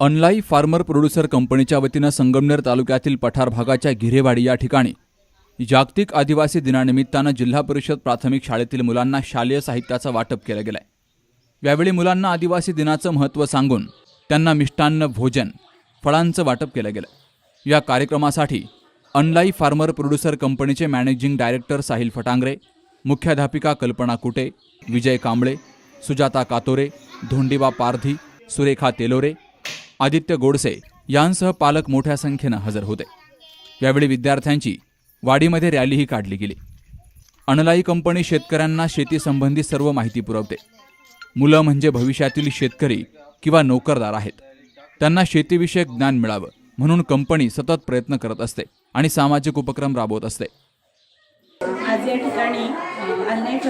अनलाई farmer producer कंपनीच्या वतीनं संगमनेर तालुक्यातील पठार भागाच्या घिरेवाडी या ठिकाणी जागतिक आदिवासी दिनानिमित्तानं जिल्हा परिषद प्राथमिक शाळेतील मुलांना शालेय साहित्याचं वाटप केलं गेलंय. यावेळी मुलांना आदिवासी दिनाचं महत्त्व सांगून त्यांना मिष्टान्न भोजन फळांचं वाटप केलं गेलं. या कार्यक्रमासाठी अनलाई फार्मर प्रोड्युसर कंपनीचे मॅनेजिंग डायरेक्टर साहिल फटांगरे मुख्याध्यापिका कल्पना कुटे विजय कांबळे सुजाता कातोरे धोंडीबा पारधी सुरेखा तेलोरे आदित्य गोडसे यांसह पालक मोठ्या संख्येनं हजर होते. यावेळी विद्यार्थ्यांची वाडीमध्ये रॅलीही काढली गेली. अनलाई कंपनी शेतकऱ्यांना शेतीसंबंधी सर्व माहिती पुरवते. मुलं म्हणजे भविष्यातील शेतकरी किंवा नोकरदार आहेत. त्यांना शेतीविषयक ज्ञान मिळावं म्हणून कंपनी सतत प्रयत्न करत असते आणि सामाजिक उपक्रम राबवत असते. आज या ठिकाणी अल्नेट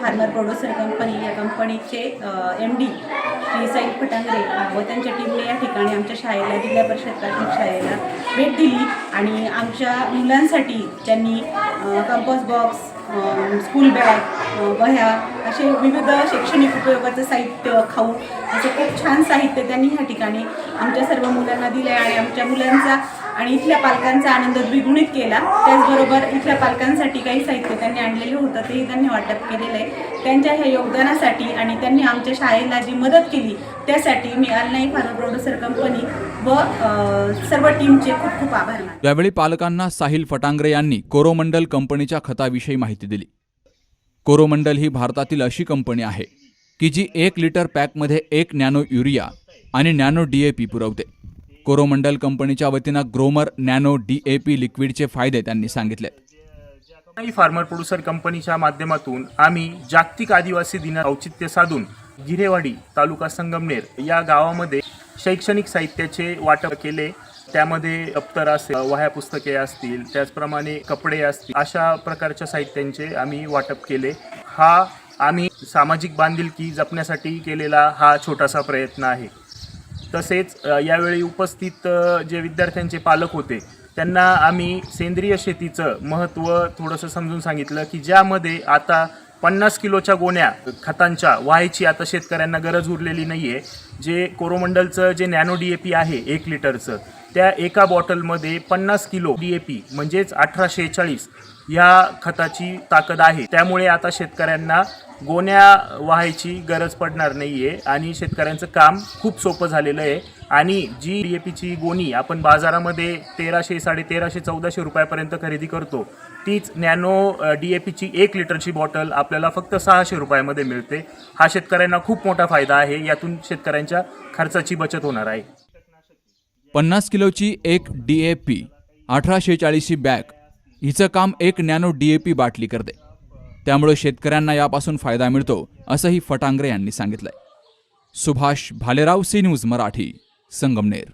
फार्मर प्रोड्युसर कंपनी या कंपनीचे एम डी श्री साई फटांगरे व त्यांच्या टीमने या ठिकाणी आमच्या शाळेला जिल्हा परिषद प्राथमिक शाळेला भेट दिली. आणि आमच्या मुलांसाठी त्यांनी कंपोज बॉक्स स्कूल बॅग वह्या असे विविध शैक्षणिक उपयोगाचं साहित्य खाऊ असं खूप छान साहित्य त्यांनी ह्या ठिकाणी आमच्या सर्व मुलांना दिलं आहे आणि आमच्या मुलांचा आणि इथल्या पालकांचा आनंद द्विगुणित केला. त्याचबरोबर इथल्या पालकांसाठी काही साहित्य त्यांनी आणलेलं होतं तेही त्यांनी वाटप केलेलं आहे. त्यांच्या ह्या योगदानासाठी आणि त्यांनी आमच्या शाळेला जी मदत केली त्यासाठी मी अनलाई फार्मर प्रोड्युसर कंपनी व सर्व टीमचे खूप खूप आभार मानले यावेळी पालकांना साहिल फटांगरे यांनी कोरोमंडल कंपनीच्या खताविषयी माहिती दिली. कोरोमंडल ही भारतातील अशी कंपनी आहे की जी एक लिटर पॅकमध्ये एक नॅनो युरिया आणि नॅनो डी ए पी पुरवते. कोरोमंडल कंपनीच्या वतीनं Gromor nano D A P लिक्विडचे फायदे त्यांनी सांगितले फार्मर प्रोड्युसर कंपनीच्या माध्यमातून आम्ही जागतिक आदिवासी दिन औचित्य साधून गिरेवाडी तालुका संगमनेर या गावामध्ये शैक्षणिक साहित्याचे वाटप केले. त्यामध्ये दप्तर असेल वह्या पुस्तके असतील त्याचप्रमाणे कपडे असतील अशा प्रकारच्या साहित्यांचे आम्ही वाटप केले. हा आम्ही सामाजिक बांधिलकी जपण्यासाठी केलेला हा छोटासा प्रयत्न आहे. तसेच यावेळी उपस्थित जे विद्यार्थ्यांचे पालक होते त्यांना आम्ही सेंद्रिय शेतीचं महत्त्व थोडंसं समजून सांगितलं की ज्यामध्ये आता पन्नास किलोच्या गोण्या खतांच्या व्हायची आता शेतकऱ्यांना गरज उरलेली नाही आहे जे कोरोमंडलचं जे नॅनो डी ए पी आहे एक लिटरचं त्या एका बॉटलमध्ये पन्नास किलो डी ए पी म्हणजेच अठराशे चाळीस ह्या खताची ताकद आहे. त्यामुळे आता शेतकऱ्यांना गोण्या व्हायची गरज पडणार नाही आहे आणि शेतकऱ्यांचं काम खूप सोपं झालेलं आहे. आणि जी डी ए पीची गोणी आपण बाजारामध्ये तेराशे साडे तेराशे चौदाशे रुपयापर्यंत खरेदी करतो तीच नॅनो डी ए पीची एक लिटरची बॉटल आपल्याला फक्त सहाशे रुपयामध्ये मिळते. हा शेतकऱ्यांना खूप मोठा फायदा आहे. यातून शेतकऱ्यांच्या खर्चाची बचत होणार आहे. पन्नास किलोची एक डी ए पी अठराशे चाळीसची बॅग हिचं काम एक नॅनो डी ए पी बाटली करते. त्यामुळे शेतकऱ्यांना यापासून फायदा मिळतो असंही फटांगरे यांनी सांगितलंय. Subhash Bhalerao C news Marathi. Sangamner